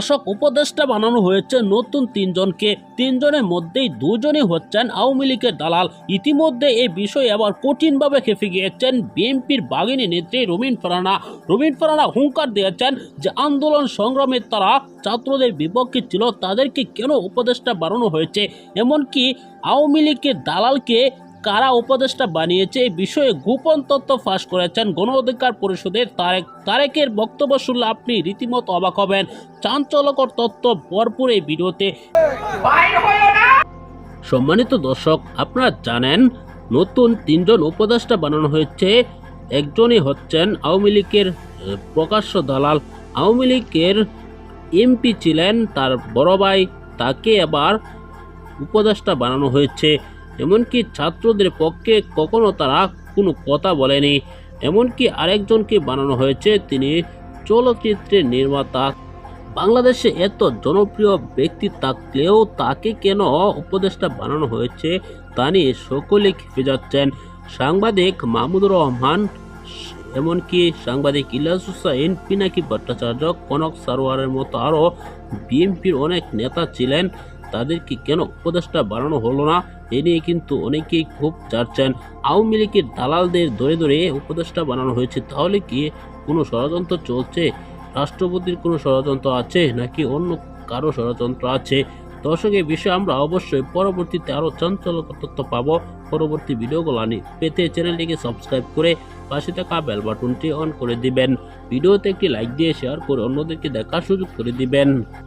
দর্শক, উপদেষ্টা বানানো হয়েছে নতুন তিনজনকে। তিনজনের মধ্যেই দুজনই হচ্ছেন আওয়ামী লীগের দালাল। ইতিমধ্যে এই বিষয়ে আবার কঠিনভাবে খেপে গিয়েছেন বিএনপির বাগিনী নেত্রী রুমিন ফারানা। রুমিন ফারানা হুঙ্কার দিয়েছেন যে আন্দোলন সংগ্রামের তারা ছাত্রদের বিপক্ষে ছিল, তাদেরকে কেন উপদেষ্টা বানানো হয়েছে? এমনকি আওয়ামী লীগের দালালকে কারা উপদেষ্টা বানিয়েছে এই বিষয়ে গোপন তথ্য ফাঁস করেছেন গণ অধিকার পরিষদের তারেক তারেকের বক্তব্য শুনলে আপনি রীতিমতো অবাক হবেন। চাঞ্চল্যকর তথ্য ভরপুর এই ভিডিওতে। সম্মানিত দর্শক আপনারা জানেন নতুন তিনজন উপদেষ্টা বানানো হয়েছে। একজনই হচ্ছেন আওয়ামী লীগের প্রকাশ্য দালাল। আওয়ামী লীগের এমপি ছিলেন তার বড় ভাই তাকে আবার উপদেষ্টা বানানো হয়েছে। এমনকি ছাত্রদের পক্ষে কখনো তারা কোনো কথা বলেনি। এমনকি আরেকজনকে বানানো হয়েছে, তিনি চলচ্চিত্রের নির্মাতা। বাংলাদেশে এত জনপ্রিয় ব্যক্তি থাকলেও তাকে কেন উপদেষ্টা বানানো হয়েছে তা নিয়ে সকলে খেপে যাচ্ছেন। সাংবাদিক মাহমুদুর রহমান, এমনকি সাংবাদিক ইলিয়াস হুসাইন, পিনাকি ভট্টাচার্য, কনক সারোয়ারের মতো আরও বিএনপির অনেক নেতা ছিলেন। তাদেরকে কেন উপদেষ্টা বানানো হলো না? এ নিয়ে কিন্তু অনেকেই খুব চাচ্ছেন। আওয়ামী লীগের দালালদের ধরে ধরে উপদেষ্টা বানানো হয়েছে। তাহলে কি কোনো ষড়যন্ত্র চলছে? রাষ্ট্রপতির কোনো ষড়যন্ত্র আছে নাকি অন্য কারও ষড়যন্ত্র আছে? দর্শক এই বিষয়ে আমরা অবশ্যই পরবর্তীতে আরও চাঞ্চল্যকর তথ্য পাবো। পরবর্তী ভিডিওগুলো নিয়ে পেতে চ্যানেলটিকে সাবস্ক্রাইব করে পাশে থাকা বেল বাটনটি অন করে দিবেন। ভিডিওতে একটি লাইক দিয়ে শেয়ার করে অন্যদেরকে দেখার সুযোগ করে দিবেন।